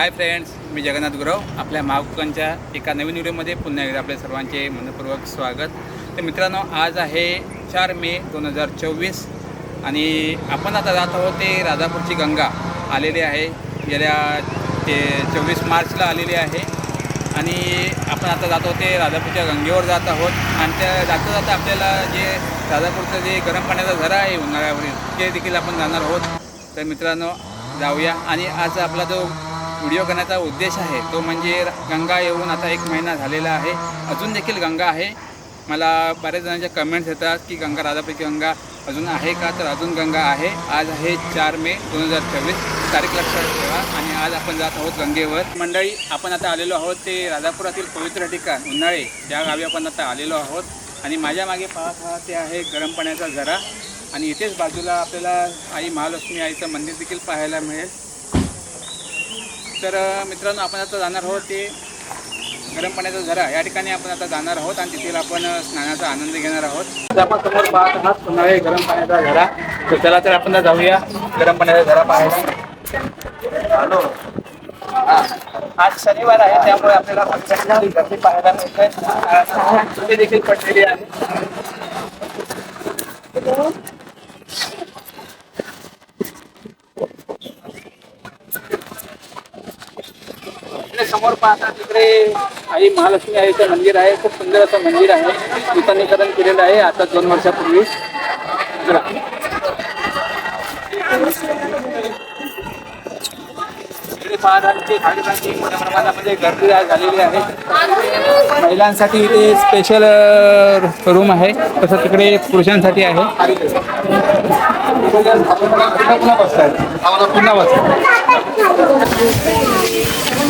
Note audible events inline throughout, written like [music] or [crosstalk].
हाय friends मी जगन्नाथ गुरव. आपल्या महाकुकांच्या एका नवीन व्हिडिओमध्ये पुन्हा एकदा आपल्या सर्वांचे मनपूर्वक स्वागत. तर मित्रांनो आज आहे चार मे दोन हजार चोवीस आणि आपण आता जात आहोत ते राजापूरची गंगा आलेली आहे. गेल्या ते चोवीस मार्चला आलेली आहे. आणि आपण आता जात आहोत ते राधापूरच्या गंगेवर जात आहोत. आणि त्या जाता जाता आपल्याला जे राजापूरचं जे गरम पाण्याचा झरा आहे उन्हाळ्यावरील ते देखील आपण जाणार आहोत. तर मित्रांनो जाऊया. आणि आज आपला जो व्हिडिओ करण्याचा उद्देश आहे. तो म्हणजे गंगा येऊन आता एक महिना झालेला आहे. अजून देखील गंगा आहे. मला बऱ्याच जणांच्या कमेंट्स येतात की गंगा राधापैकी गंगा अजून आहे का? तर अजून गंगा आहे. आज आहे चार मे दोन हजार चोवीस. तारीख लक्षात ठेवा. आणि आज आपण जात आहोत गंगेवर. मंडळी आपण आता आलेलो आहोत ते राजापुरातील पवित्र ठिकाण उन्हाळे. या गावी आपण आता आलेलो आहोत. आणि माझ्या मागे पाहत आहात ते आहे गरम पाण्याचा झरा आणि इथेच बाजूला आपल्याला आई महालक्ष्मी आईचं मंदिर देखील पाहायला मिळेल. तर मित्रांनो आपण आता जाणार आहोत ते गरम पाण्याचा झरा. या ठिकाणी आपण आता जाणार आहोत आणि तिथे आपण स्नानाचा आनंद घेणार आहोत. आपण समोर पाहत आहात पुन्हा गरम पाण्याचा झरा. तर चला तर आपण जाऊया गरम पाण्याचा झरा पाहायला. हॅलो. आज शनिवार आहे त्यामुळे आपल्याला गर्दी पाहायला मिळते देखील पडलेली आहे. समोर पाहता तिकडे आई महालक्ष्मी आईचं मंदिर आहे खूप सुंदर असं मंदिर आहे. नूतनीकरण केलेलं आहे आता दोन वर्षापूर्वी. इकडे भाविकांची मोठ्या प्रमाणामध्ये गर्दी झालेली आहे. महिलांसाठी इथे स्पेशल रूम आहे. तसं तिकडे पुरुषांसाठी आहे. पुन्हा बसतात पुन्हा बसतात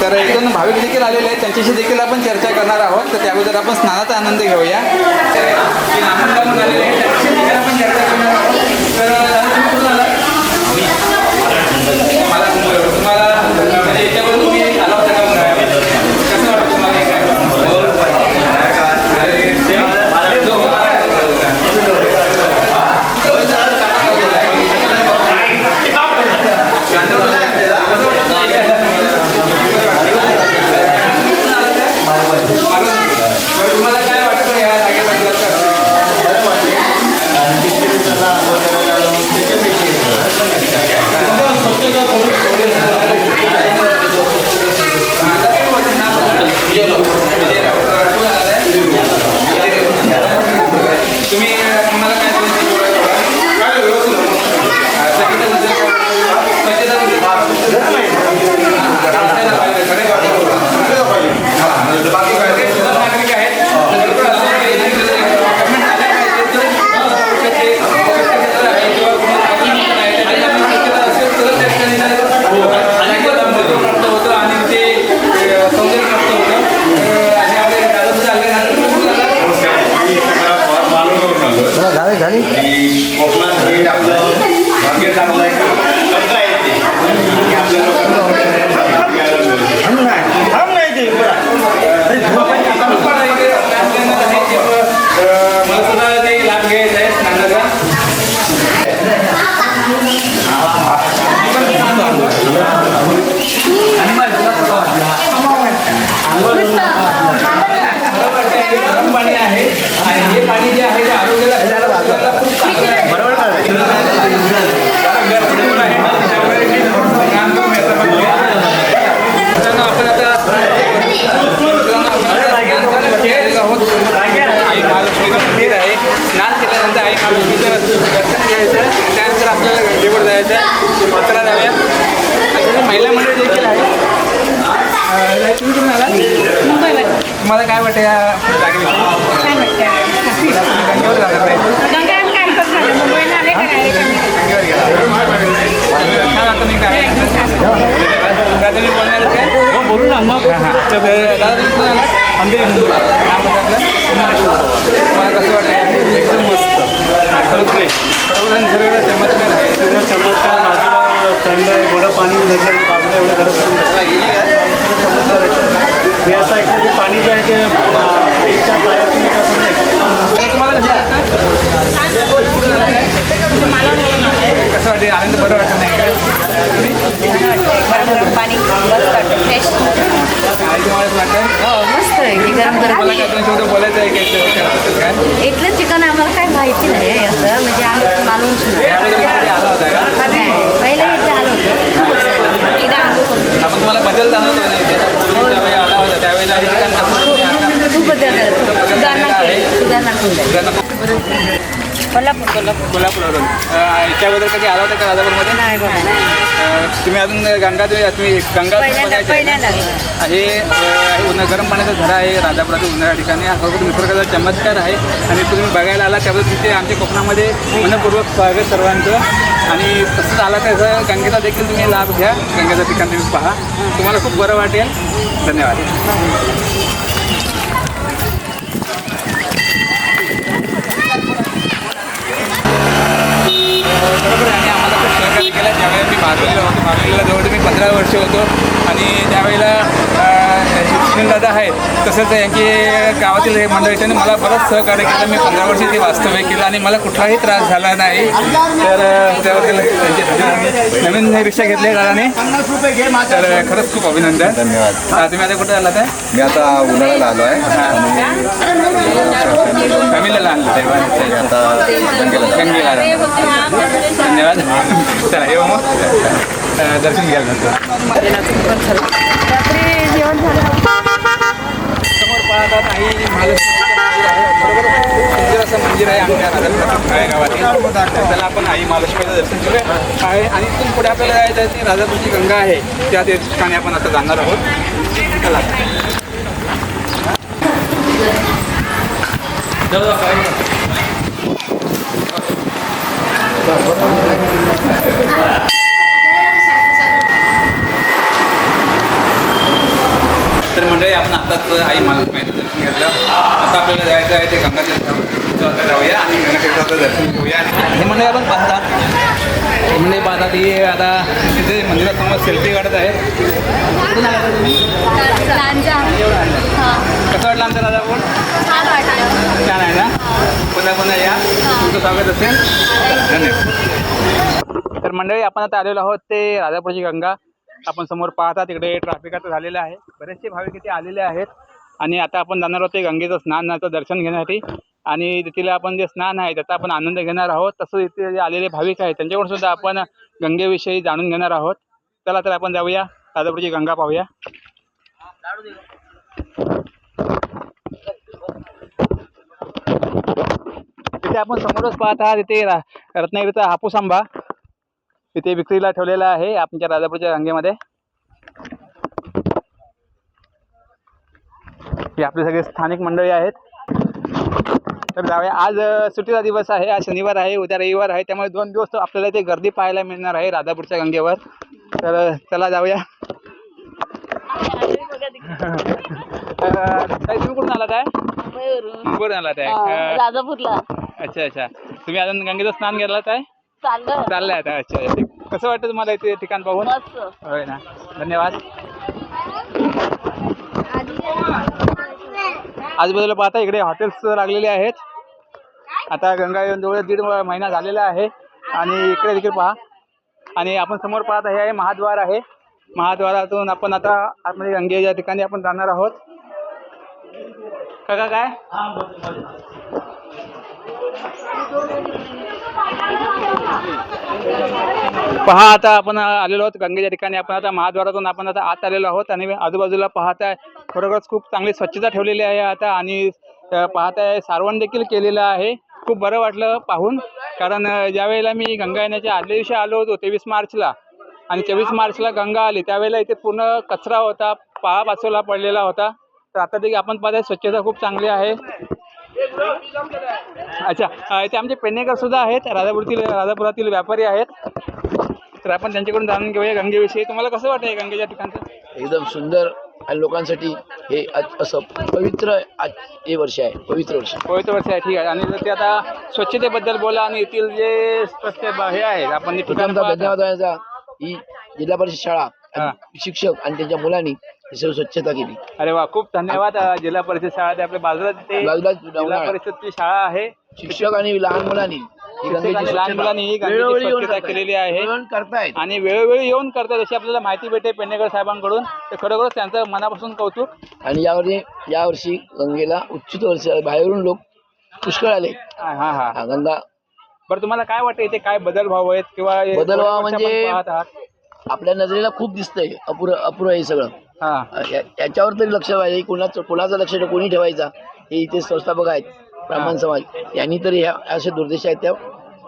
तर एक दोन भाविक देखील आलेले आहेत. त्यांच्याशी देखील आपण चर्चा करणार आहोत. तर त्या अगोदर आपण स्नानाचा आनंद घेऊया. तर आलेले आहेत त्यांच्याशी देखील आपण चर्चा करणार आहोत तर तुम्ही कुठून मला तुम्हाला म्हणजे याच्यावर तुम्ही आला होता का उन्हाळ्यात? कसं वाटतं तुम्हाला हे काय? अरे, ते- जो- बरं, तुम्हाला काय वाटतं या जागेबद्दल? तुम्ही तुम्हाला काय काय व्यवस्थित बाकी काय ते सुद्धा नागरिक आहेत भरपूर प्राप्त होतं आणि ते सौंदर्य प्राप्त होतं आणि आपले दादा चला झाले झाले कोकणात हे आपलं भाग्य चांगलं आहे कचरा आहे ते आणि आपल्या लोकांना थांब नाही थांब नाही ते मला सुद्धा ते लाभ घ्यायचा आहे स्नानाचा गरम पाणी आहे आणि हे पाणी जे आहे ते आरोग्याला आरोग्याला खूप चांगलं आहे. बरोबर का गरम आहे. त्यामुळे मी काम करून याचा फायदा घ्या. मित्रांनो, आपण आता मित्रांनो, आपण आता गेलेलो आहोत. आई महालक्ष्मीचं मंदिर आहे स्नान केल्यानंतर आई महालक्ष्मीचं दर्शन घ्यायचं त्यानंतर आपल्याला गंगेवर जायचं आहे पत्रा जाऊया आणि महिला मंडळ देखील आहे अं, तुम्ही कुठून आला तुम्हाला काय वाटतं या जागेविषयी तुम्ही गंगेवर जाणार आहे गंगेवर गेला छान आता मी काय दादा तुम्ही आहेत काय हो बोलू ना मग आमच्या तुम्हाला कसं वाटतं? एकदम मस्त. एवढा निसर्गाचा चमत्कार आहे? पूर्ण चमत्कार बाजूला थंड आहे गोडं पाणी नजर बाजूला एवढं गरज चमत्कार आहे मी असं ऐकलं की पाणी जे आहे ते नाही तुम्हाला कसं वाटतं? कसं वाटते? आनंद बरं वाटत नाही गरम पाणी मस्त वाटतं फ्रेश हो मस्त आहे की गरम गरम इथलं चिकन आम्हाला काय माहिती नाही आहे असं म्हणजे आम्ही आला होता नाही, पहिलं इथे आलो होतो. बदल त्यावेळेला हे खूप बदल. सुधारणा केली सुधारणा केली कोल्हापूर कोल्हापूर. कोल्हापूरवरून. अं, याच्याबद्दल कधी आला होता का राजापूरमध्ये नाही बघा अं, तुम्ही अजून गंगा तुम्ही तुम्ही गंगा पहिल्यांदा बघायची आहे पहिल्यांदा. का? हे अं, उन्हा गरम पाण्याचा झरा आहे राजापुरातील उन्हाळ्या ठिकाणी हा खरोखर निसर्गाचा चमत्कार आहे. आणि तुम्ही बघायला आला त्याबद्दल तिथे आमच्या कोकणामध्ये मनपूर्वक स्वागत सर्वांचं. आणि तसंच आला त्याचा गंगेचा देखील तुम्ही लाभ घ्या. गंगेचं ठिकाण तुम्ही पहा. तुम्हाला खूप बरं वाटेल. धन्यवाद. बरोबर आहे आणि आम्हाला खूप केलं. ज्यावेळेला मी मारलेला होतो मारलेला जवळ मी पंधरा वर्ष होतो. आणि त्यावेळेला दादा आहेत तसंच यांची गावातील हे मंडळी त्यांनी मला बरंच सहकार्य केलं. मी पंधरा वर्ष ते वास्तव्य केलं आणि मला कुठलाही त्रास झाला नाही. तर त्याबद्दल धन्यवाद. नवीन हे रिक्षा घेतले दादाने. तर खरंच खूप अभिनंदन. धन्यवाद. तुम्ही आता कुठे आलात मी आता उन्हाळ्याला आलो आहे. फॅमिलीला आणलं आता धन्यवाद. चला येऊ मग. दर्शन घ्यायला नंतर. बरोबर? खूप सुंदर असं मंदिर आहे आमच्या गावातील त्याला आपण आई महालक्ष्मीचं दर्शन करूया आहे आणि इथून पुढे आपल्याला जायचं आहे ती राजापूरची गंगा आहे. त्या ठिकाणी आपण आता जाणार आहोत. चला. तर मंडळी आपण आताच आई महालक्ष्मीचं दर्शन घेतलं. आता आपल्याला जायचं आहे ते गंगातीर्थावर जाऊया आणि गंगातीर्थाचं दर्शन घेऊया. हे मंडळी आपण पाहतात. हे मंडळी पाहतात ही आता तिथे मंदिरासमोर सेल्फी काढत आहे. कसं वाटलं आमचं राजापूर छान आहे ना? पुन्हा पुन्हा या. तुमचं स्वागत असेल. धन्यवाद. तर मंडळी आपण आता आलेलो आहोत ते राजापूरची गंगा. आपण समोर पाहता तिकडे ट्रॅफिक आता झालेलं आहे. बरेचसे भाविक इथे आलेले आहेत. आणि आता आपण जाणार आहोत ते गंगेचं स्नानाचं दर्शन घेण्यासाठी. आणि तिथलं आपण जे स्नान आहे त्याचा आपण आनंद घेणार आहोत. तसंच इथे जे आलेले भाविक आहेत त्यांच्याकडून सुद्धा आपण गंगेविषयी जाणून घेणार आहोत. चला तर आपण जाऊया. राजापूरची गंगा पाहूया. तिथे आपण समोरच पाहत आहात तिथे रा- रत्नागिरीचा हापूस आंबा. तिथे विक्रीला ठेवलेला आहे आपल्या राजापूरच्या रांगेमध्ये. हे आपले सगळे स्थानिक मंडळी आहेत. तर जाऊया. आज सुट्टीचा दिवस आहे. आज शनिवार आहे उद्या रविवार आहे. त्यामुळे दोन दिवस आपल्याला इथे गर्दी पाहायला मिळणार आहे राधापूरच्या गंगेवर तर चला जाऊया. ताई, तुम्ही कुठून आलात आहे कुठून आलात आहे अ, राजापूरला. अच्छा अच्छा. तुम्ही अजून गंगेचं स्नान आहे चाललं. चाललंय आता अच्छा अच्छा. कसं वाटतं तुम्हाला इथे ठिकाण पाहून? मस्त. होय ना. धन्यवाद. आजूबाजूला पाहता इकडे हॉटेल्स लागलेले आहेत. आता गंगा येऊन जवळ दीड महिना झालेला आहे. आणि इकडे देखील पहा. आणि आपण समोर पाहत हे आहे महाद्वार आहे. महाद्वारातून आपण आता आतमध्ये गंगेच्या ठिकाणी आपण जाणार आहोत. काका काय? पहा आता आपण आलेलो आहोत गंगेच्या ठिकाणी. आपण आता महाद्वारातून आपण आता आत आलेलो आहोत आणि आजूबाजूला पाहताय खरोखरच खूप चांगली स्वच्छता ठेवलेली आहे आता आणि पाहताय सारवण देखील केलेलं आहे. खूप बरं वाटलं पाहून कारण ज्यावेळेला मी गंगा येण्याच्या आदल्या दिवशी आलो होतो तेवीस मार्चला आणि चोवीस मार्चला गंगा आली त्यावेळेला इथे पूर्ण कचरा होता पाहा बाजूला पडलेला होता. तर आता देखील आपण पाहताय स्वच्छता खूप चांगली आहे. अच्छा इथे आमचे पेडणेकर सुद्धा आहेत राजापुरातील राजापुरातील व्यापारी आहेत. तर आपण त्यांच्याकडून जाणून घेऊया गंगेविषयी. तुम्हाला कसं वाटतंय गंगेच्या ठिकाणचं? एकदम सुंदर आणि लोकांसाठी हे असं पवित्र आज हे वर्ष आहे पवित्र वर्ष. पवित्र वर्ष आहे ठीक आहे. आणि जर ते आता स्वच्छतेबद्दल बोला आणि येथील जे हे आहेत आपण ठिकाण पाहत. धन्यवाद ही जिल्हा परिषद शाळा शिक्षक आणि त्यांच्या मुलांनी ही सर्व स्वच्छता केली. अरे वा खूप धन्यवाद अ, जिल्हा परिषद शाळा ते आपल्या बाजूला तिथे जिल्हा उन्हाळा. परिषदची शाळा आहे. शिक्षक आणि लहान मुलांनी ही शिक्षक गंगेची आणि लहान स्वच्छता मुलांनी ही गंगेची वेळोवेळी येऊन स्वच्छता करतायत. केलेली आहे. करतायत. आणि वेळोवेळी येऊन करतात अशी आपल्याला माहिती भेटते पेडणेकर साहेबांकडून. तर खरोखरच त्यांचं मनापासून कौतुक. आणि यावर्षी यावर्षी गंगेला उच्चित वर्ष बाहेरून लोक पुष्कळ आले. हा हा हा. हा, गंगा बरं तुम्हाला काय वाटतं इथे काय बदल व्हावेत किंवा हे बदल व्हावा वर्षी म्हणजे- आपण पाहत आहात. आपल्या नजरेला खूप दिसतंय अपुरं अपुरं हे सगळं. हा. या- याच्यावर तरी लक्ष पाहिजे. कोणाचं कोणाचं लक्ष कोणी ठेवायचा? हे इथे संस्थापक आहेत ब्राह्मण समाज. यांनी तरी ह्या असे दुर्देश आहेत त्या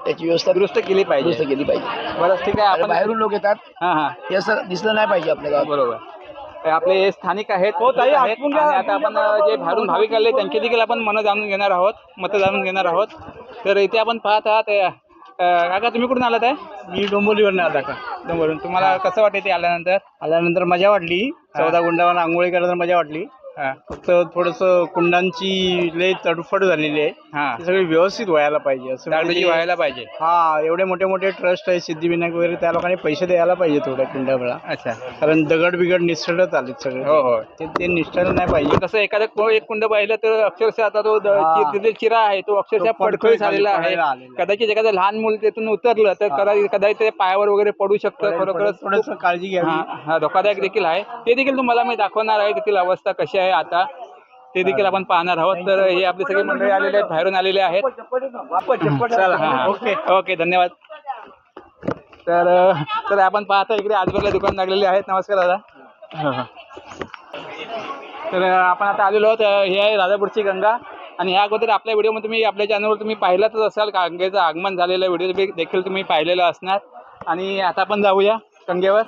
त्याची व्यवस्था दुरुस्त केली दुरुस्त पाहिजे केली पाहिजे. बरं ठीक आहे. आपण बाहेरून लोक येतात. हा हा. हे असं दिसलं नाही पाहिजे आपल्या गावात. बरोबर. हे आपले हे स्थानिक आहेत. आहेत. आणि आता आपण अ, जे बाहेरून भाविक आले त्यांचे देखील आपण मनं जाणून घेणार आहोत मतं जाणून घेणार आहोत. तर इथे आपण पाहत आहात अ, अ, काका तुम्ही कुठून आलात आहे? मी डोंबोलीवर आला का डोंबरून तुम्हाला कसं वाटते ते आल्यानंतर? आल्यानंतर मजा वाटली. चौदा गुंडावर आंघोळी करायला मजा वाटली. हा. फक्त थोडंसं कुंडांची लय तडफड झालेली आहे. हा. ते सगळे व्यवस्थित व्हायला पाहिजे. असं म्हणजे- व्हायला पाहिजे. हा एवढे मोठे मोठे ट्रस्ट आहे सिद्धिविनायक वगैरे त्या लोकांनी पैसे द्यायला पाहिजे थोड्या कुंडाला अच्छा. कारण दगड बिगड निसटत आलेत सगळे. हो हो. ते ते निसटायला नाही पाहिजे. कसं एखादं को- एक कुंड पाहिलं तर अक्षरशः आता तो द- हा. चि- तिथे चिरा आहे तो अक्षरशः तो पडतोय झालेला आहे. पडायला आलेला आहे. कदाचित एखादं लहान मुल त्यातून उतरलं तर कदा- कदाचित ते पायावर वगैरे पडू शकतं खरोखरच थोडस काळजी घ्यावी. हा हा धोकादायक देखील आहे. ते देखील तुम्हाला मी दाखवणार आहे तेथील अवस्था कशी आहे आता. ते देखील आपण पाहणार आहोत. तर हे आपले सगळे मंडळी आलेले आहेत बाहेरून आलेले आहेत. चला हा. ओके. ओके धन्यवाद. तर तर आपण पाहतो इकडे आजूबाजूला दुकान लागलेले आहेत. नमस्कार दादा. हा. तर आपण आता आलेलो आहोत. हे आहे राजापूरची गंगा. आणि ह्या अगोदर आपल्या व्हिडिओमध्ये तुम्ही आपल्या चॅनलवर तुम्ही पाहिलाच असाल. गंगेचं आगमन झालेलं व्हिडिओ देखील तुम्ही पाहिलेला असणार. आणि आता आपण जाऊया गंगेवर.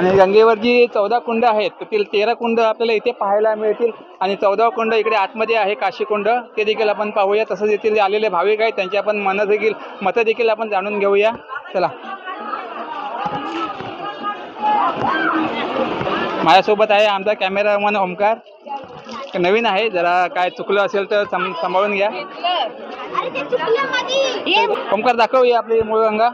आणि गंगेवर जी चौदा कुंड आहेत. त्यातील तेरा कुंड आपल्याला इथे पाहायला मिळतील. आणि चौदा कुंड इकडे आतमध्ये आहे काशी कुंड. ते देखील आपण पाहूया. तसंच येथील आलेले भाविक आहेत त्यांची आपण मनं देखील मतं देखील आपण जाणून घेऊया. चला. माझ्यासोबत आहे आमचा कॅमेरामन ओमकार. नवीन आहे. जरा काय चुकलं असेल तर सांभाळून घ्या. ओमकार दाखवूया आपली मूळ गंगा.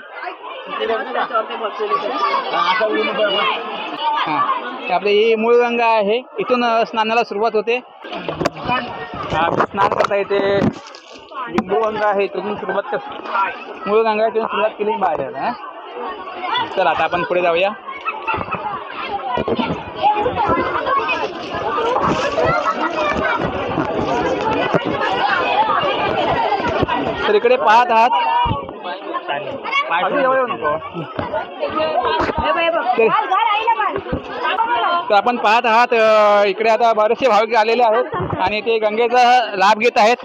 हां हे आपली ही मूळ गंगा आहे. इथून स्नानाला सुरुवात होते. स्नान करता येते. लिंबू गंगा आहे इथून सुरुवात कर मूळ गंगा तिथून सुरुवात केली बाहेर हां. चला आता आपण पुढे जाऊया. तर इकडे पाहत आहात तर आपण पाहत आहात इकडे आता बरेचसे भाविक आलेले आहेत आणि ते गंगेचा लाभ घेत आहेत.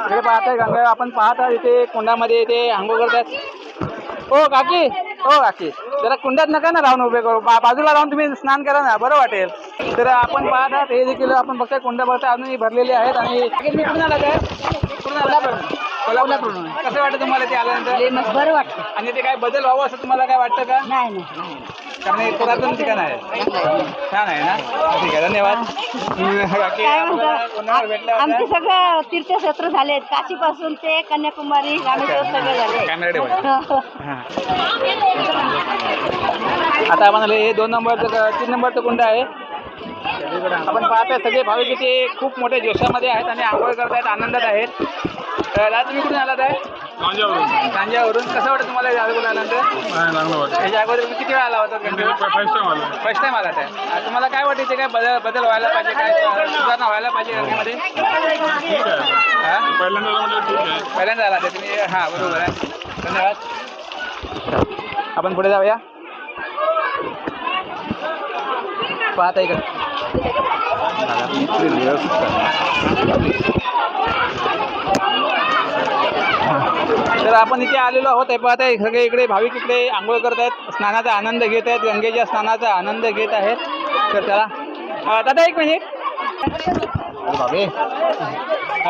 इकडे पाहत आहे गंगा आपण पाहत आहात इथे कुंडामध्ये इथे आंघोळ करतात हो काकी हो काकी जरा कुंडात नका ना राहून उभे करू. बाजूला राहून तुम्ही स्नान करा ना बरं वाटेल. तर आपण पाहत आहात हे देखील आपण बघताय कुंडा बघता अजूनही भरलेले आहेत आणि कोल्हापूरकडून कसं वाटतं तुम्हाला ते आल्यानंतर? बरं वाटतं. आणि ते काय बदल व्हावं असं तुम्हाला काय वाटतं का? नाही नाही. कारण हे पुरातन ठिकाण आहे. छान आहे ना? ठीक आहे धन्यवाद. बाकी काय आपल्याला कोणावर भेटला म्हणतात आमचे? सगळं तीर्थक्षेत्र झालेत काशीपासून ते कन्याकुमारी रामेश्वर सगळे झाले. कॅमेरा ठेवा. हां. आता आले हे दोन नंबरचं क- तीन नंबरचं कुंड आहे. आपण पाहतोय सगळे भाविक इथे खूप मोठ्या जोशामध्ये आहेत आणि आंघोळ करतायत आनंदात आहेत. तर आज तुम्ही कुठून आलात आहे? सांजावरून कसं वाटतं तुम्हाला या अगोदर आल्यानंतर? त्याच्या अगोदर तुम्ही किती वेळा आला होता? फर्स्ट टाइम आलात आहे. आ, तुम्हाला काय वाटतं इथे काय बदल बदल व्हायला पाहिजे? काय सुधारणा व्हायला पाहिजे हा? पहिल्यांदा आला ते तुम्ही? हां बरोबर आहे. धन्यवाद. आपण पुढे जाऊया. पाहता इकडे. तर आपण इथे आलेलो आहोत. हे पाहत आहे सगळे इकडे भाविक इकडे आंघोळ करत आहेत. स्नानाचा आनंद घेत आहेत. गंगेच्या स्नानाचा आनंद घेत आहेत. तर त्याला दादा एक मिनिट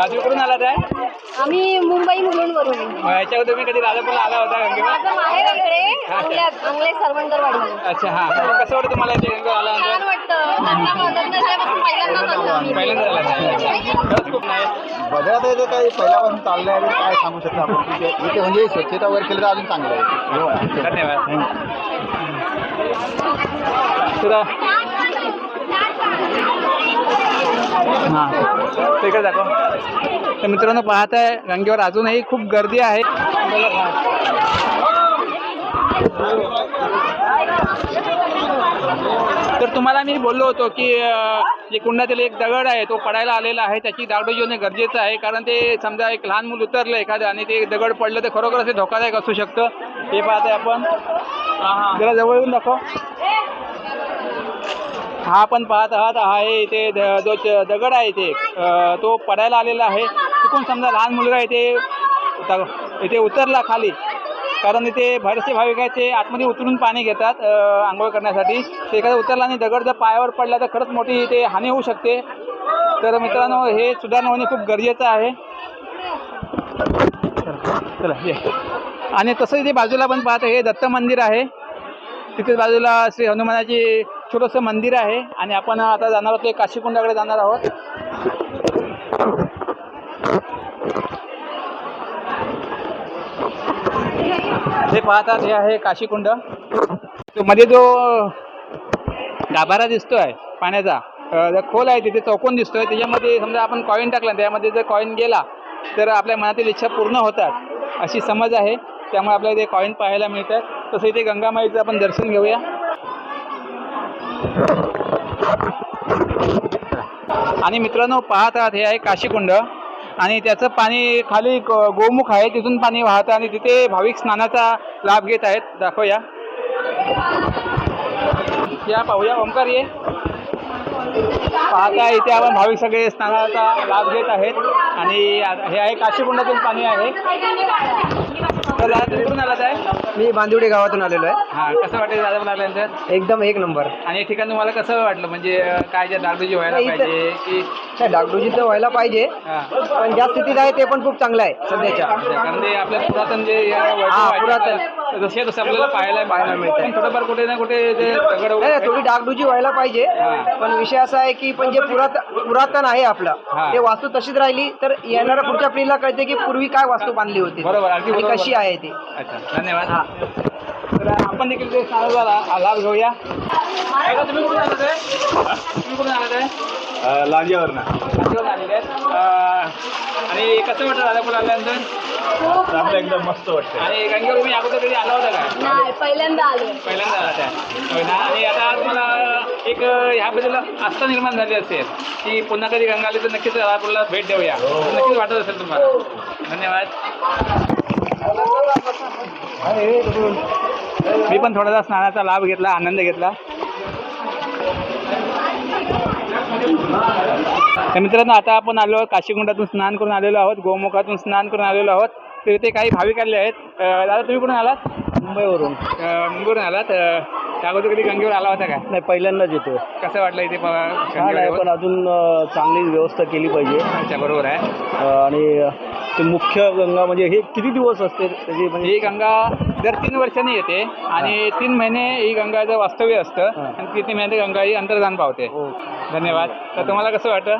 तुम्ही कुठून आलात आहे आम्ही मुंबई मुलुंडवरून याच्यावर तुम्ही कधी राजापूरला आला होता गंगेवर? माझं माहेर इकडे अंगल्यात अंगले सरवंदरवाडी अच्छा हा कसं वाटतं तुम्हाला इथे गंगेवर छान वाटतं. धंदा धंद्यापासून पहिल्यांदाच आलो आम्ही. पहिल्यांदा आला खरंच खूप नाही बघा ते काही पहिल्यापासून चाललंय आणि काय सांगू शकतो आपण? इथे म्हणजे स्वच्छता वगैरे केलं तर अजून चांगलं आहे. धन्यवाद. तुला हां. तिकडे दाखव. तर मित्रांनो पाहत आहे गंगेवर अजूनही खूप गर्दी आहे. तर तुम्हाला मी बोललो होतो की जे कुंडातील एक दगड आहे तो पडायला आलेला आहे. त्याची दागडोजी होणे गरजेचं आहे. कारण ते समजा एक लहान मूल उतरलं एखादं आणि ते दगड पडलं तर खरोखर ते धोकादायक असू शकतं. हे पाहत आहे आपण जरा जवळ येऊन दाखव. हा आपण पाहत आहात हा आहे इथे द- जो दगड आहे इथे. तो पडायला आलेला आहे. चुकून समजा लहान मुलगा इथे इथे उतरला खाली. कारण इथे बरेचसे भाविक आहेत ते आतमध्ये उतरून पाणी घेतात आंघोळ करण्यासाठी. ते एखादा उतरला आणि दगड जर पायावर पडला तर खरंच मोठी इथे हानी होऊ शकते. तर मित्रांनो हे सुधारणा होणे खूप गरजेचं आहे. चला चला ये. आणि तसं इथे बाजूला पण पाहतो हे दत्त मंदिर आहे. तिथे बाजूला श्री हनुमानाची छोटंसं मंदिर आहे आणि आपण आता जाणार आहोत ते काशीकुंडाकडे जाणार आहोत. हे पाहतात हे आहे काशीकुंड. तो मध्ये जो गाभारा दिसतोय पाण्याचा जो खोल आहे तिथे चौकोन दिसतोय. त्याच्यामध्ये समजा आपण कॉईन टाकला त्यामध्ये जर कॉईन गेला तर आपल्या मनातील इच्छा पूर्ण होतात अशी समज आहे. त्यामुळे आपल्याला ते कॉईन पाहायला मिळतात. तसं इथे गंगामाईचं आपण दर्शन घेऊया. आणि मित्रांनो पाहत आहात हे आहे काशीकुंड. आणि त्याचं पाणी खाली ग- गोमुख आहे तिथून पाणी वाहतं आणि तिथे भाविक स्नानाचा लाभ घेत आहेत. दाखवूया. या पाहूया ओंकार ये. पाहता इथे आपण भाविक सगळे स्नानाचा लाभ घेत आहेत. आणि हे आहे काशीकुंडातून पाणी आहे. तर दादा तुम्ही कुठून आलात आहे मी बांदिवडे गावातून आलेलो आहे हां कसं वाटेल दादा मला आल्यानंतर एकदम एक नंबर आणि हे ठिकाण तुम्हाला कसं वाटलं म्हणजे अं, काय ज्या डागडुजी व्हायला नाही, इथं- पाहिजे की नाही डागडुजी तर व्हायला पाहिजे हां पण ज्या स्थितीत आहे ते पण खूप चांगलं आहे सध्याच्या कारण ते आपल्या पुरातन जे या वैभव हा, आहे, पुरातन. ते जसे तसे आपल्याला पाहायला पाहायला मिळतंय. पण थोडंफार कुठे ना कुठे ते दगड नाही वगैरे नाही, थोडी डागडुजी व्हायला पाहिजे हा. पण विषय असा आहे की पण जे पुरात पुरातन आहे हा. आपलं ते वास्तू तशीच राहिली तर येणाऱ्या पुढच्या पिढीला कळते की पूर्वी काय वास्तू बांधली होती बरोबर, अगदी आणि बरोबर. कशी आहे ती? अच्छा धन्यवाद. तर आपण देखील ते स्नानाचा ला- लाभ घेऊया. दादा, तुम्ही कुठून आलात आहे? तुम्ही कुठून आलात आहे आलेले आहेत. अं, आणि कसं वाटतं दादापूर आल्यानंतर? एकदम मस्त वाटतं आणि गंगेवर तुम्ही अगोदर कधी आला होता का? नाही पहिल्यांदा आलो. पहिल्यांदा आला त्या होय ना? आणि आता तुम्हाला एक ह्याबद्दल आस्था निर्माण झाली असेल की पुन्हा कधी गंगा आली तर नक्कीच राजापूरला भेट देऊया. नक्कीच वाटत असेल तुम्हाला. धन्यवाद. मी पण थोडासा स्नानाचा लाभ घेतला आनंद घेतला. तर मित्रांनो आता आपण आलो आहोत काशीकुंडातून स्नान करून आलेलो आहोत गोमुखातून स्नान करून आलेलो आहोत. तर इथे काही भाविक आले आहेत. दादा तुम्ही कुठून आलात? मुंबईवरून. मुंबईवरून आलात. अगोदर कधी गंगेवर आला होता का? नाही पहिल्यांदाच येतो कसं वाटलं इथे? पण अजून चांगली व्यवस्था केली पाहिजे. बरोबर आहे. आणि ते मुख्य गंगा म्हणजे हे किती दिवस असते त्याची म्हणजे ही गंगा दर तीन वर्षांनी येते आणि तीन महिने ही गंगाचं वास्तव्य असतं. आणि तीन महिने गंगा ही अंतर्धान पावते. हो. धन्यवाद. तर तुम्हाला कसं वाटतं?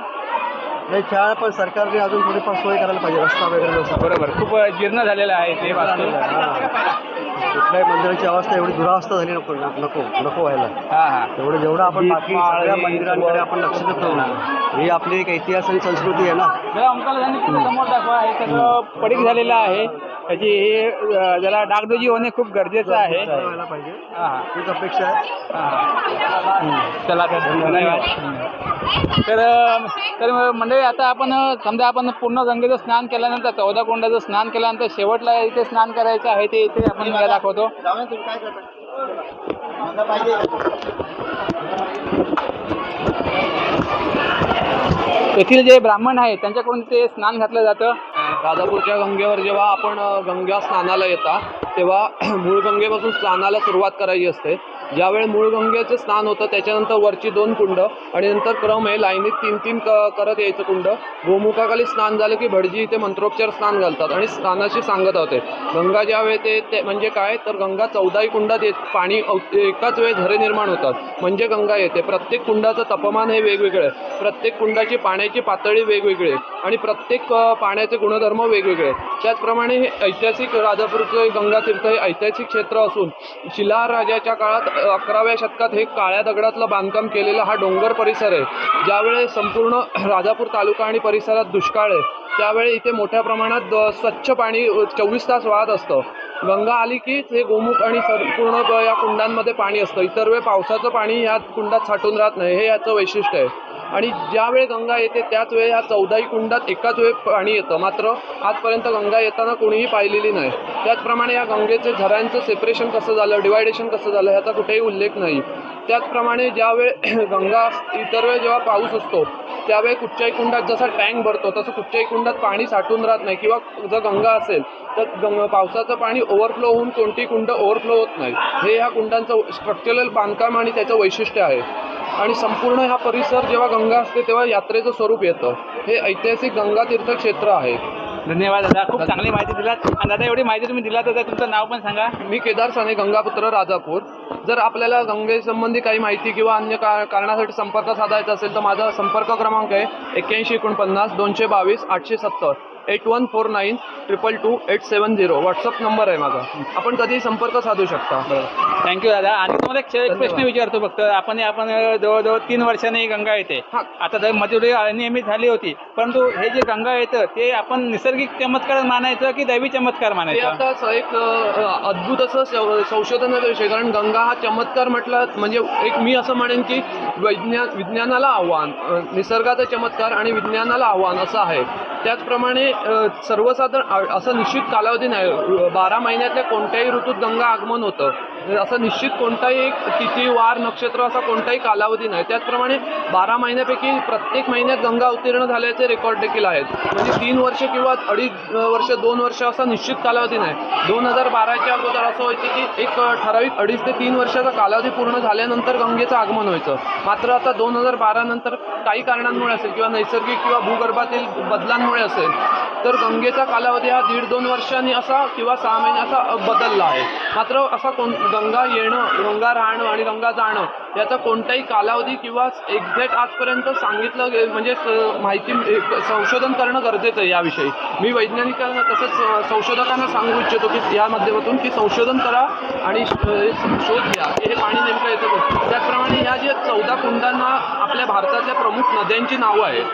नाही छान पण सरकारने अजून थोडीफार सोय करायला पाहिजे रस्ता वगैरे बरोबर. खूप जीर्ण झालेलं आहे ते वास्तव. कुठल्याही मंदिराची अवस्था एवढी दुरावस्था झाली नको नको नको व्हायला. हां हां. एवढं जेवढं आपण बाकी सगळ्या मंदिरांकडे आपण लक्ष देतो ही आपली एक इतिहास आणि संस्कृती आहे ना. जरा समोर दाखवा हे सगळं पडीक झालेलं आहे. त्याची हे जरा डागडुजी होणे खूप गरजेचं आहे. व्हायला पाहिजे. हां हां. हीच अपेक्षा आहे. हां. चला तर धन्यवाद. तर तर मंडळी आता आपण समजा आपण पूर्ण गंगेचं स्नान केल्यानंतर चौदा कोंडाचं स्नान केल्यानंतर शेवटला इथे स्नान करायचं आहे ते इथे आपण मला दाखवतो. येथील जे ब्राह्मण आहेत त्यांच्याकडून ते स्नान घातलं जातं. राजापूरच्या गंगेवर जेव्हा आपण गंगा स्नानाला येता तेव्हा [clears throat] मूळगंगेपासून स्नानाला सुरुवात करायची असते. ज्यावेळी मूळगंगेचं स्नान होतं त्याच्यानंतर वरची दोन कुंड आणि नंतर क्रम आहे लाईनीत तीन तीन क करत यायचं कुंड. गोमुखाखाली स्नान झालं की भटजी इथे मंत्रोपचार स्नान घालतात आणि स्नानाशी सांगत होते. गंगा ज्यावेळी ते ते म्हणजे काय? तर गंगा चौदाही कुंडात येत पाणी अव- एकाच वेळी झरे निर्माण होतात. म्हणजे गंगा येते. प्रत्येक कुंडाचं तापमान हे वेगवेगळं आहे. प्रत्येक कुंडाची पाण्याची पातळी वेगवेगळी आहे. आणि प्रत्येक पाण्याचे गुणधर्म वेगवेगळे आहेत. त्याचप्रमाणे हे ऐतिहासिक राजापूरचं गंगा तीर्थ हे ऐतिहासिक क्षेत्र असून शिलाहार राजाच्या काळात अकराव्या शतकात हे काळ्या दगडातलं बांधकाम केलेला हा डोंगर परिसर आहे. ज्यावेळेस संपूर्ण [clears throat] राजापूर तालुका आणि परिसरात दुष्काळ आहे त्यावेळी इथे मोठ्या प्रमाणात स्वच्छ पाणी चोवीस तास वाहत असतं. गंगा आली की हे गोमुख आणि संपूर्ण या कुंडांमध्ये पाणी असतं. इतर वेळ पावसाचं पाणी ह्या कुंडात साठून राहत नाही. हे याचं वैशिष्ट्य आहे. आणि ज्यावेळी गंगा येते त्याच वेळी ह्या चौदाही कुंडात एकाच वेळी पाणी येतं. मात्र आजपर्यंत गंगा येताना कोणीही पाहिलेली नाही. त्याचप्रमाणे या गंगेचे झऱ्यांचं सेपरेशन कसं झालं डिवायडेशन कसं झालं ह्याचा कुठेही उल्लेख नाही. त्याचप्रमाणे ज्यावेळी [clears throat] गंगा इतर वेळ जेव्हा पाऊस असतो त्यावेळी कुठच्याही कुंडात जसा टँक भरतो तसं कुठच्याही कुंडात पाणी साठून राहत नाही. किंवा जर गंगा असेल तर गंग पावसाचं पाणी ओव्हरफ्लो होऊन कोणती कुंड ओव्हरफ्लो होत नाही हे ह्या कुंडांचं स्ट्रक्चरल बांधकाम आणि त्याचं वैशिष्ट्य आहे. आणि संपूर्ण हा परिसर जेव्हा गंगा असते तेव्हा यात्रेचं स्वरूप येतं. हे ऐतिहासिक गंगा तीर्थ क्षेत्र आहे. धन्यवाद दादा खूप चांगली माहिती दिलात. आणि दादा एवढी माहिती तुम्ही दिलात तर तुमचं नाव पण सांगा. मी केदार साने गंगापुत्र राजापूर. जर आपल्याला गंगेसंबंधी काही माहिती किंवा अन्य का कारणासाठी संपर्क साधायचा असेल तर माझा संपर्क क्रमांक आहे एक्क्याऐंशी एकोणपन्नास दोनशे बावीस आठशे सत्तर. Eight one four nine triple two eight seven zero. WhatsApp number आहे माझा. आपण कधीही संपर्क साधू शकता. थँक्यू दादा. आणि तुम्हाला एक एक प्रश्न विचारतो फक्त. आपण आपण जवळजवळ तीन वर्षांनी गंगा येते. हा. आता तर मध्ये अनियमित झाली होती. परंतु हे जे गंगा येतं ते आपण निसर्गिक चमत्कार मानायचं की दैवी चमत्कार ते मानायचं? आता स- एक अ, अद्भुत असं सं- संशोधनाचा विषय कारण गंगा हा चमत्कार म्हटलं म्हणजे एक मी असं म्हणेन की वैज्ञान विज्ञानाला आव्हान अ, निसर्गाचा चमत्कार आणि विज्ञानाला आव्हान असं आहे. त्याचप्रमाणे सर्वसाधारण असं निश्चित कालावधी नाही. बारा महिन्यातल्या कोणत्याही ऋतूत गंगा आगमन होतं. म्हणजे असं निश्चित कोणताही एक तिथी वार नक्षत्र असा कोणताही कालावधी नाही. त्याचप्रमाणे बारा महिन्यापैकी प्रत्येक महिन्यात गंगा अवतीर्ण झाल्याचे रेकॉर्ड देखील आहेत. म्हणजे तीन वर्ष किंवा अडीच वर्ष दोन वर्ष असा निश्चित कालावधी नाही. दोन हजार बाराच्या अगोदर असं व्हायचं की एक ठराविक अडीच ते तीन वर्षाचा कालावधी पूर्ण झाल्यानंतर गंगेचं आगमन व्हायचं. मात्र आता दोन हजार बारानंतर काही कारणांमुळे असेल किंवा नैसर्गिक किंवा भूगर्भातील बदलांमुळे असेल तर गंगेचा कालावधी हा दीड दोन वर्षांनी असा किंवा सहा महिने असा बदलला आहे. मात्र असा कोण गंगा येणं गंगा राहणं आणि गंगा जाणं याचा कोणताही कालावधी किंवा एक्झॅक्ट आजपर्यंत सांगितलं गे- म्हणजे माहिती संशोधन करणं गरजेचं आहे याविषयी. मी वैज्ञानिकांना तसंच संशोधकांना सांगू इच्छितो की या माध्यमातून की संशोधन करा आणि श- शोध घ्या. हे पाणी नेमकं येतं त्याचप्रमाणे ह्या ज्या चौदा कुंडांना आपल्या भारतातल्या प्रमुख नद्यांची नावं आहेत.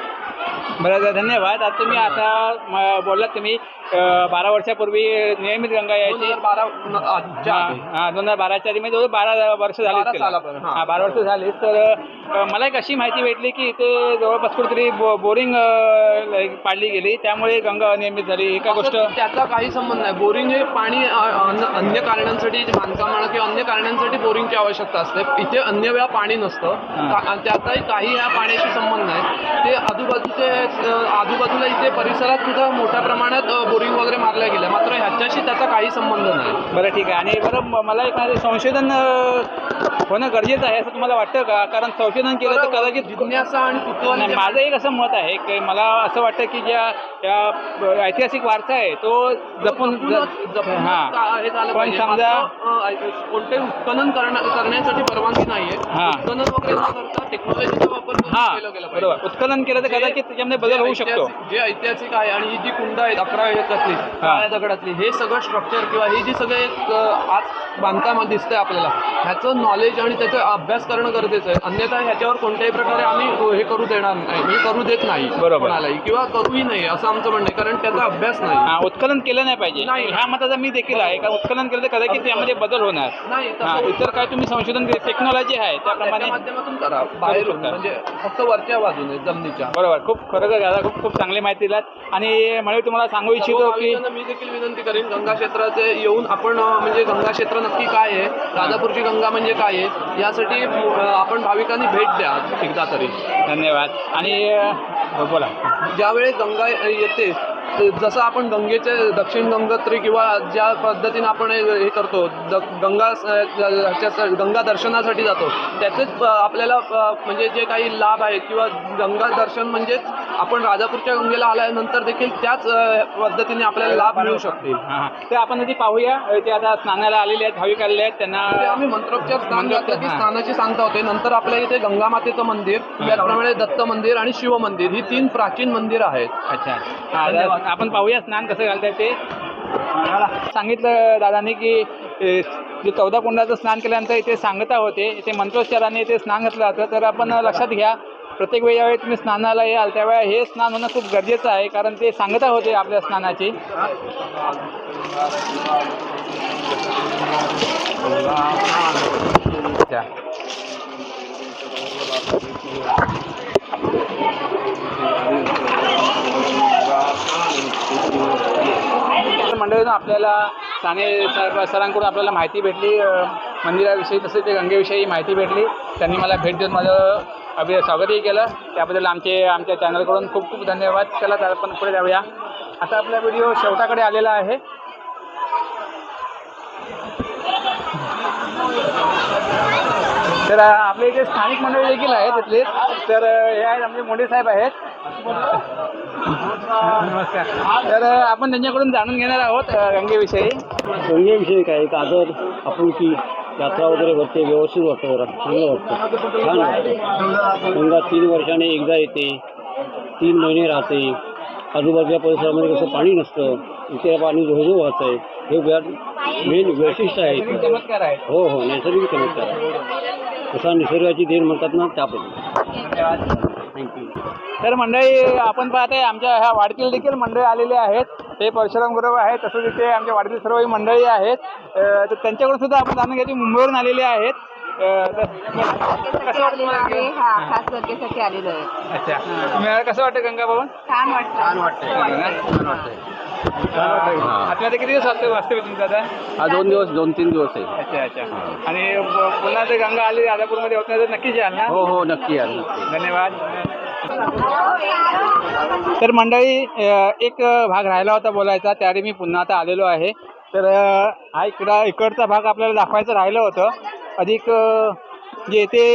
बरं धन्यवाद. आता तुम्ही आता म- बोललात तुम्ही अं, बारा वर्षापूर्वी नियमित गंगा यायची. बारा न- आजच्या आधी. हा दोन हजार बाराच्या आधी म्हणजे जवळ बारा वर्ष झाली बारा सालापर्यंत, हा. हा बारा वर्ष झाली. तर अ, मला एक अशी माहिती भेटली की इथे जवळपास कुठेतरी बो बोरिंग पाडली गेली. त्यामुळे गंगा अनियमित झाली. एका गोष्ट त्याचा काही संबंध नाही. बोरिंग हे पाणी अ, अन- अन्य कारणांसाठी बांधकाम म्हणा किंवा अन्य कारणांसाठी बोरिंगची आवश्यकता असते. इथे अन्य वेळा पाणी नसतं. का- आणि त्याचाही काही ह्या पाण्याशी संबंध नाही. ते आजूबाजूचे अ, आजूबाजूला इथे परिसरात सुद्धा मोठ्या प्रमाणात अ, बोरिंग वगैरे मारल्या गेल्या. मात्र ह्याच्याशी त्याचा काही संबंध नाही. बरं ठीक आहे. आणि बरं मला एक माझं संशोधन होणं गरजेचं आहे असं तुम्हाला वाटतं का? कारण संशोधन केलं तर कदाचित जिज्ञासा आणि कुतूहल नाही, माझं एक असं मत आहे की मला असं वाटतं की ज्या ऐतिहासिक वारसा आहे तो जपून हां. पण. समजा कोणतेही उत्खनन करणं- करण्यासाठी परवानगी नाहीये. हां. उत्खनन वगैरे न करता टेक्नॉलॉजीचा वापर हां. केलं गेलं पाहिजे. बरोबर. उत्खनन केलं तर कदाचित त्याच्यामध्ये बदल होऊ शकतो. जे ऐतिहासिक आहे आणि ही जी कुंड आहेत अकरा ह्याच्यातली काळ्या दगडातली हे सगळं स्ट्रक्चर किंवा हे जी सगळे आज बांधकाम दिसतंय आपल्याला ह्याचं नॉलेज आणि त्याचा अभ्यास करणं गरजेचं आहे. अन्यथा ह्याच्यावर कोणत्याही प्रकारे आम्ही अ, हे करू देणार नाही. म्हणजे करू देत नाही बरोबर. कोणालाही किंवा करूही नाही असं आमचं म्हणणं आहे. कारण त्याचा अभ्यास नाही. हा उत्खनन केलं नाही पाहिजे. नाही. ह्या मताचा मी देखील आहे. कारण उत्खनन केलं तर कदाचित त्यामध्ये बदल होणार. नाही हा इतर काय तुम्ही संशोधन टेक्नॉलॉजी आहे त्याच्या त्याप्रमाणे माध्यमातून करा. बाहेरून शकता. म्हणजे फक्त वरच्या बाजूने जमिनीच्या. बरोबर. खूप खरोखर दादा खूप खूप चांगली माहिती दिलात. आणि मला तुम्हाला सांगू सर्व इच्छितो की भाविकांना मी देखील विनंती करेन गंगा क्षेत्राचे येऊन आपण अ, म्हणजे गंगा क्षेत्र नक्की काय आहे? राजापूरची गंगा म्हणजे काय आहे? यासाठी अ, आपण भाविकांनी भेट द्या एकदा तरी. धन्यवाद. आणि बोला. ज्यावेळी गंगा येते जसं आपण गंगेचे दक्षिण गंगोत्री किंवा ज्या पद्धतीने आपण हे करतो द गंगा गंगा दर्शनासाठी जातो त्याचेच आपल्याला म्हणजे जे काही लाभ आहेत किंवा गंगा दर्शन म्हणजेच आपण राजापूरच्या गंगेला आल्यानंतर देखील त्याच पद्धतीने आपल्याला लाभ मिळू शकतील तर आपण आधी पाहूया ते आता स्नानाला आलेले आहेत भाविक आलेले आहेत त्यांना ते आम्ही मंत्रोपचार घातलं की हां. स्नानाची सांगता होते. नंतर आपल्या इथे गंगा मातेचं मंदिर त्याचप्रमाणे दत्त मंदिर आणि शिव मंदिर ही तीन प्राचीन मंदिर आहेत. अच्छा. आपण पाहूया स्नान कसं घालताय ते. सांगितलं दादाने की जे चौदा कुंडाचं स्नान केल्यानंतर इथे सांगता होते. इथे मंत्रोच्चाराने इथे स्नान घातलं जातं. तर आपण लक्षात घ्या प्रत्येक वेळी ज्यावेळी तुम्ही स्नानाला याल त्यावेळेला हे स्नान होणं खूप गरजेचं आहे. कारण ते सांगता होते आपल्या स्नानाची. अच्छा मंडळातून आपल्याला साने सर सरांकडून आपल्याला माहिती भेटली मंदिराविषयी तसेच ते गंगेविषयी माहिती भेटली. त्यांनी मला भेट देऊन माझं अभि स्वागतही केलं. त्याबद्दल आमचे आमच्या चॅनलकडून खूप खूप धन्यवाद. चला तर पण पुढे जाऊया. आता आपला व्हिडिओ शेवटाकडे आलेला आहे. तर आपले इथे स्थानिक मंडळी देखील आहेत तिथले. तर हे आहेत आमचे मोठे साहेब आहेत. नमस्कार. तर आपण त्यांच्याकडून जाणून घेणार आहोत गंगेविषयी. गंगेविषयी काय? एक आदर आपुलकी यात्रा वगैरे भरते व्यवस्थित वाटतं जरा. चांगलं वाटतं. छान वाटतं. गंगा तीन वर्षाने एकदा येते तीन महिने राहते आजूबाजूच्या परिसरामध्ये कसं पाणी नसतं इथे पाणी धोधो वाहत आहे हे मेन वैशिष्ट्य आहे इथलं. चमत्कार आहे. हो हो नैसर्गिक चमत्कार आहे. तसा निसर्गाची देण म्हणतात ना त्यापद्धती थँक्यू तर मंडळी आपण पाहते आमच्या ह्या वाडकीला देखील मंडळी आलेले आहेत. ते परशुराम गुरव आहेत तसंच इथे आमच्या वाडीतील सर्वही मंडळी आहेत. तर त्यांच्याकडून सुद्धा आपण जाणून घ्यायची. मुंबईवरून आलेले आहेत. कसं वाटतं तुम्हाला आहे इकडे? हा खास गरजेसाठी आलेलो आहे. अच्छा. तुम्हाला कसं वाटतं गंगा भवन? छान वाटतं छान वाटतंय आपल्याला किती दिवस वाजता वाजते तुमचं आता? हा दोन दिवस दोन तीन दिवस आहे. अच्छा अच्छा. आणि ब- पुन्हा जर गंगा आली राधापूरमध्ये होत नाही तर नक्कीच याल ना? हो हो नक्की यार नक्की. धन्यवाद. तर मंडळी अ, एक भाग राहिला होता बोलायचा त्यावेळी मी पुन्हा आता आलेलो आहे. तर अ, हा इकडा इकडचा भाग आपल्याला दाखवायचं राहिलं होतं. अधिक जे ते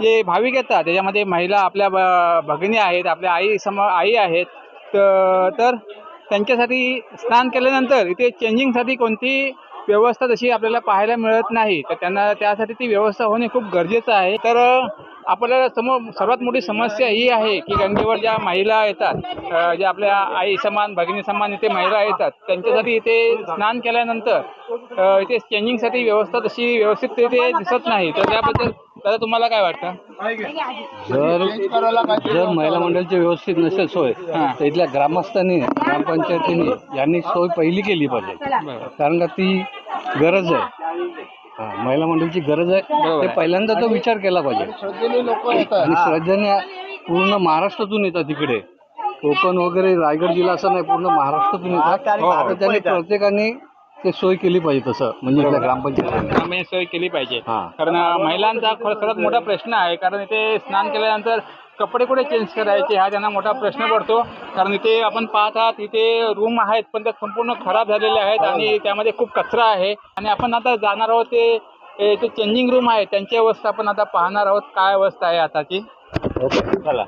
जे भाविक येतात त्याच्यामध्ये महिला आपल्या ब- भगिनी आहेत आपल्या आई सम आई आहेत तर त्यांच्यासाठी स्नान केल्यानंतर इथे चेंजिंगसाठी कोणती व्यवस्था तशी आपल्याला पाहायला मिळत नाही. तर त्यांना त्यासाठी ती व्यवस्था होणे खूप गरजेचं आहे. तर आपल्याला समोर सर्वात मोठी समस्या ही आहे की गंगेवर ज्या महिला येतात ज्या आपल्या आई समान भगिनी समान इथे महिला येतात त्यांच्यासाठी इथे स्नान केल्यानंतर इथे चेंजिंगसाठी व्यवस्था तशी व्यवस्थित इथे दिसत नाही. तर त्याबद्दल दादा तुम्हाला काय वाटतं? जर जर महिला मंडळाची व्यवस्थित नसेल सोय तर इथल्या ग्रामस्थांनी ग्रामपंचायतीने यांनी सोय पहिली केली पाहिजे. कारण का ती गरज आहे. हा, महिला मंडळाची गरज आहे. ते पहिल्यांदा तो विचार केला पाहिजे. श्रद्धेने लोक येतात. आणि श्रद्धेने पूर्ण महाराष्ट्रातून येतात तिकडे. कोकण वगैरे रायगड जिल्हा असं नाही पूर्ण महाराष्ट्रातून येतात. हो. आता त्यांनी प्रत्येकाने ते सोय केली पाहिजे तसं म्हणजे इथल्या ग्रामपंचायतीने. आम्ही सोय केली पाहिजे. हा. कारण अ, महिलांचा खरं सर्वात मोठा प्रश्न आहे. कारण इथे स्नान केल्यानंतर कपडे कुठे चेंज करायचे हा त्यांना मोठा प्रश्न पडतो. कारण इथे आपण पाहतात इथे रूम आहेत पण त्या संपूर्ण खराब झालेले आहेत आणि त्यामध्ये खूप कचरा आहे. आणि आपण आता जाणार आहोत ते ते चेंजिंग रूम आहे त्यांची अवस्था आपण आता पाहणार आहोत. काय अवस्था आहे आताची? चला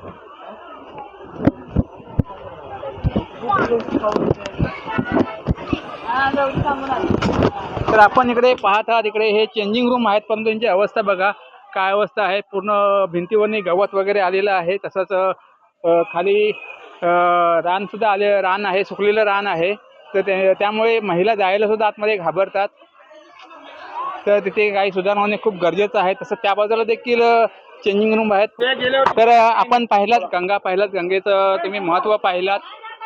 तर आपण इकडे पाहत आहात इकडे हे चेंजिंग रूम आहेत परंतु त्यांची अवस्था बघा. काय अवस्था आहे? पूर्ण भिंतीवरनी गवत वगैरे आलेलं आहे. तसंच खाली रान रानसुद्धा आले रान आहे सुकलेलं रान आहे. तर त्यामुळे महिला जायला सुद्धा आतमध्ये घाबरतात. तर तिथे काही सुधारणा होणे खूप गरजेचं आहे. तसं त्या बाजूला देखील चेंजिंग रूम आहेत. तर आपण पाहिलात गंगा पाहिलात गंगेचं तुम्ही महत्त्व पाहिलात.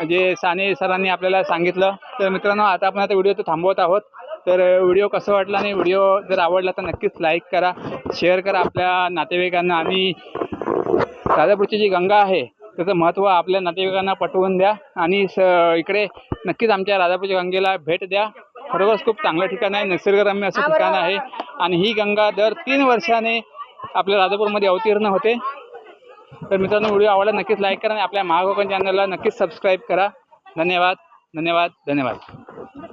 जे साने सरांनी आपल्याला सांगितलं. तर मित्रांनो आता आपण आता व्हिडिओ तो थांबवत आहोत. तर व्हिडिओ कसं वाटला आणि व्हिडिओ जर आवडला तर नक्कीच लाईक करा शेअर करा आपल्या नातेवाईकांना आणि राजापूरची जी गंगा आहे त्याचं महत्त्व आपल्या नातेवाईकांना पटवून द्या आणि स इकडे नक्कीच आमच्या राजापूरच्या गंगेला भेट द्या. खरोखरच खूप चांगलं ठिकाण आहे निसर्गरम्य असं ठिकाण आहे आणि ही गंगा दर तीन वर्षाने आपल्या राजापूरमध्ये अवतीर्ण होते. तर मित्रांनो व्हिडिओ आवडला नक्कीच लाईक करा आणि आपल्या महागोकन चॅनलला नक्कीच सबस्क्राईब करा. धन्यवाद धन्यवाद धन्यवाद.